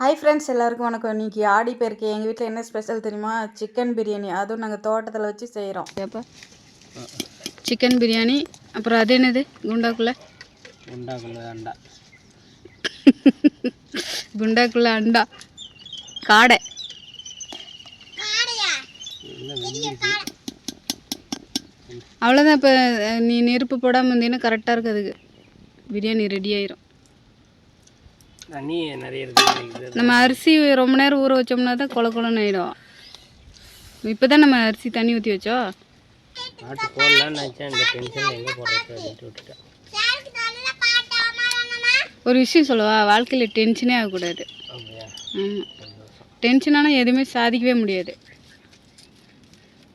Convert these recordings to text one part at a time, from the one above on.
Hi friends எல்லாருக்கும் வணக்கம். இன்னைக்கு ஆடி பேருக்கு எங்கள் வீட்டில் என்ன ஸ்பெஷல் தெரியுமா? சிக்கன் பிரியாணி அதுவும் நாங்கள் தோட்டத்தில் வச்சு செய்கிறோம் ஏப்பா சிக்கன் பிரியாணி அப்புறம் அது என்னது? குண்டாக்குள்ள? உண்டாக்குள்ள அண்டா. குண்டாக்குள்ள அண்டா. காடை. அவ்வளோதான் இப்போ நீ நெருப்பு போடாமல் இருந்தீங்கன்னா கரெக்டாக இருக்கு அதுக்கு பிரியாணி ரெடி ஆயிரும். தண்ணி நிறைய இருக்குது நம்ம அரிசி ரொம்ப நேரம் ஊற வச்சோம்னா தான் கொல கொலன்னு ஆயிடும். இப்போ தான் நம்ம அரிசி தண்ணி ஊற்றி வச்சோம் பாட்டு போடலான்னு நினச்சேன் இந்த டென்ஷனில் எங்கே போடுறது அப்படின்ட்டு விட்டுட்டேன். ஒரு விஷயம் சொல்லவா? வாழ்க்கையில் டென்ஷனே ஆகக்கூடாது. ஆமாம் டென்ஷன் ஆனால் எதுவுமே சாதிக்கவே முடியாது.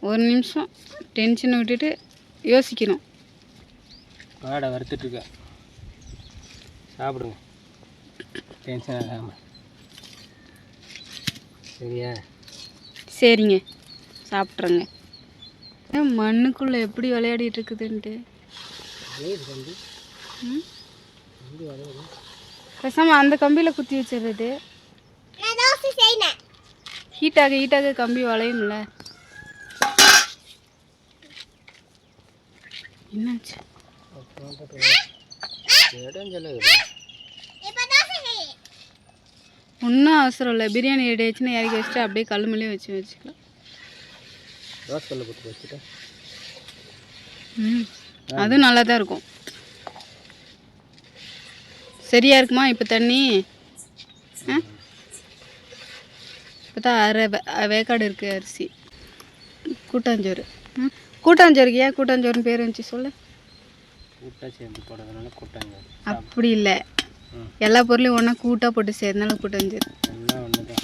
ஒரு நிமிஷம் டென்ஷனை விட்டுட்டு யோசிக்கணும். காடை வறுத்துட்ருக்கேன் சாப்பிடுங்க. டென்ஷன் ஆகாமல் சரியா? சரிங்க. சாப்பிட்றேங்க ஏன் மண்ணுக்குள்ளே எப்படி விளையாடிட்டு இருக்குதுன்ட்டு? வேது வந்து ம்? பேசாம அந்த கம்பியில் குத்தி வச்சிடுறது ஹீட்டாக ஹீட்டாக கம்பி வளையும்ல. என்னாச்சு? ஒன்றும் அவசரம் இல்லை. பிரியாணி ரெடி ஆச்சுன்னா இறக்கி வச்சுட்டு அப்படியே கல் வச்சு வச்சுக்கலாம். போட்டு வச்சுட்டேன் ம். அதுவும் நல்லா தான் இருக்கும். சரியா இருக்குமா? இப்போ தண்ணி? ஆ? இப்போ தான் அரை வேக்காடு இருக்குது அரிசி. கூட்டாஞ்சோறு. ம். கூட்டாஞ்சோறுக்கு ஏன் கூட்டாஞ்சோறுன்னு பேர் வந்துச்சு? சொல்லு. போடுறதுனால அப்படி இல்லை. எல்லா பொருளையும் ஒன்றா கூட்டாக போட்டு சேர்ந்தனால கூட்டாஞ்சோறு எல்லாம் ஒன்று தான்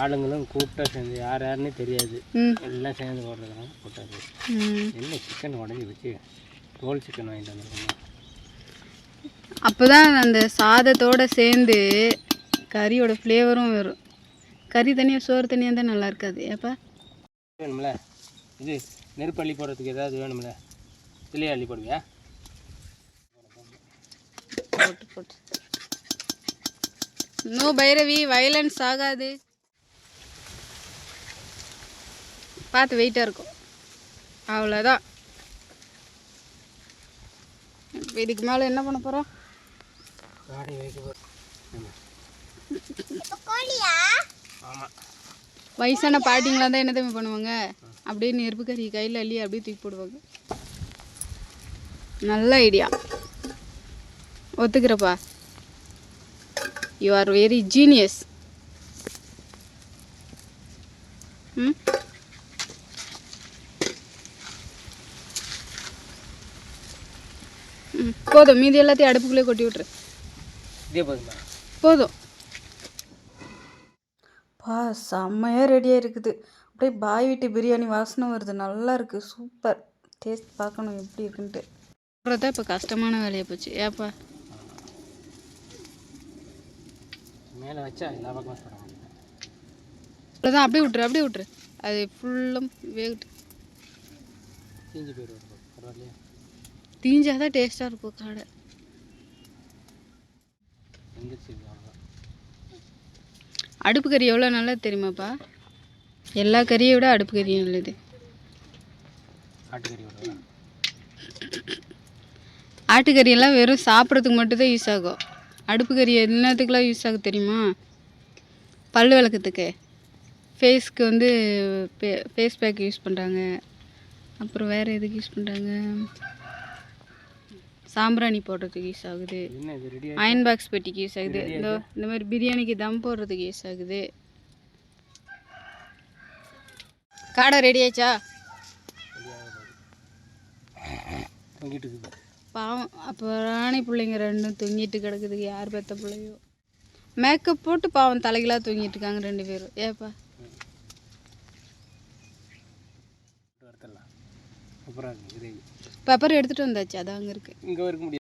ஆளுங்களும் கூட்டாக சேர்ந்து யார் யாருன்னே தெரியாது. ம். எல்லாம் சேர்ந்து போடுறதுனால கூட்டாது ம். என்ன சிக்கன் உடஞ்சி வச்சு ரோல் சிக்கன் வாங்கிட்டு வந்துருக்கோம்? அப்போ தான் அந்த சாதத்தோட சேர்ந்து கறியோட ஃப்ளேவரும் வரும். கறி தனியாக சோறு தனியாக தான் நல்லா இருக்காது. ஏப்பா? வேணும்ல? இது நெருப்பு அள்ளி போடுறதுக்கு ஏதாவது வேணும்ல? இதுலேயே அள்ளி போடுவியா? போட்டு போட்டு. நோ பைரவி வயலன்ஸ் ஆகாது. பார்த்து வெயிட்டாக இருக்கும். அவ்வளோதான் இதுக்கு மேலே என்ன பண்ண போகிறோம் காடை வைக்க போகிறோம் ஆமாம் வயசான பாட்டிங்களாம் தான் என்ன தம்பி பண்ணுவாங்க? அப்படியே நெருப்பு கறி கையில் அள்ளி அப்படியே தூக்கி போடுவாங்க. நல்ல ஐடியா ஒத்துக்கிறப்பா. யூ ஆர் வெரி ஜீனியஸ் ம்? ம், போதும். மீதி எல்லாத்தையும் அடுப்புக்குள்ளே கொட்டி விட்ரு இதே போதுமா? போதும். பா செம்மையாக ரெடியாக இருக்குது அப்படியே பாய் வீட்டு பிரியாணி வாசனை வருது. நல்லா இருக்குது சூப்பர். டேஸ்ட் பார்க்கணும் எப்படி இருக்குன்ட்டு. இப்போ கஷ்டமான வேலையை போச்சு. ஏப்பா? மேலே வச்சா எல்லா பக்கமும் சொல்ல அவ்வளோதான் அப்படியே விட்ரு அப்படியே விட்ரு அது ஃபுல்லும் வேகட்டு தீஞ்சு போயிடுவோம் பரவாயில்லையா? தீஞ்சாதான் டேஸ்ட்டாக இருக்கும் காடை. அடுப்பு கறி எவ்வளோ நல்லது தெரியுமாப்பா? எல்லா கறியை விட அடுப்பு கறி நல்லது. ஆட்டுக்கறி விடுவா ஆட்டுக்கறி எல்லாம் வெறும் சாப்பிட்றதுக்கு மட்டும்தான் யூஸ் ஆகும். அடுப்பு கறி என்னத்துக்குலாம் யூஸ் ஆகும் தெரியுமா? பல் விளக்கத்துக்கு ஃபேஸ்க்கு வந்து ஃபேஸ் பேக் யூஸ் பண்ணுறாங்க அப்புறம் வேறு எதுக்கு யூஸ் பண்ணுறாங்க சாம்பிராணி போடுறதுக்கு யூஸ் ஆகுது. அயன் பாக்ஸ் பெட்டிக்கு யூஸ் ஆகுது. இந்த இந்த மாதிரி பிரியாணிக்கு தம் போடுறதுக்கு யூஸ் ஆகுது. காடை ரெடி இருக்குது. பாவம். அப்போ ராணி பிள்ளைங்க ரெண்டும் தொங்கிட்டு கிடக்குதுக்கு யார் பெத்த பிள்ளையோ. மேக்கப் போட்டு பாவம் தலைகளாக தொங்கிட்டு இருக்காங்க ரெண்டு பேரும். ஏப்பா? பெப்பர் எடுத்துகிட்டு வந்தாச்சு அது அங்கே இருக்குது இங்கே இருக்க முடியாது.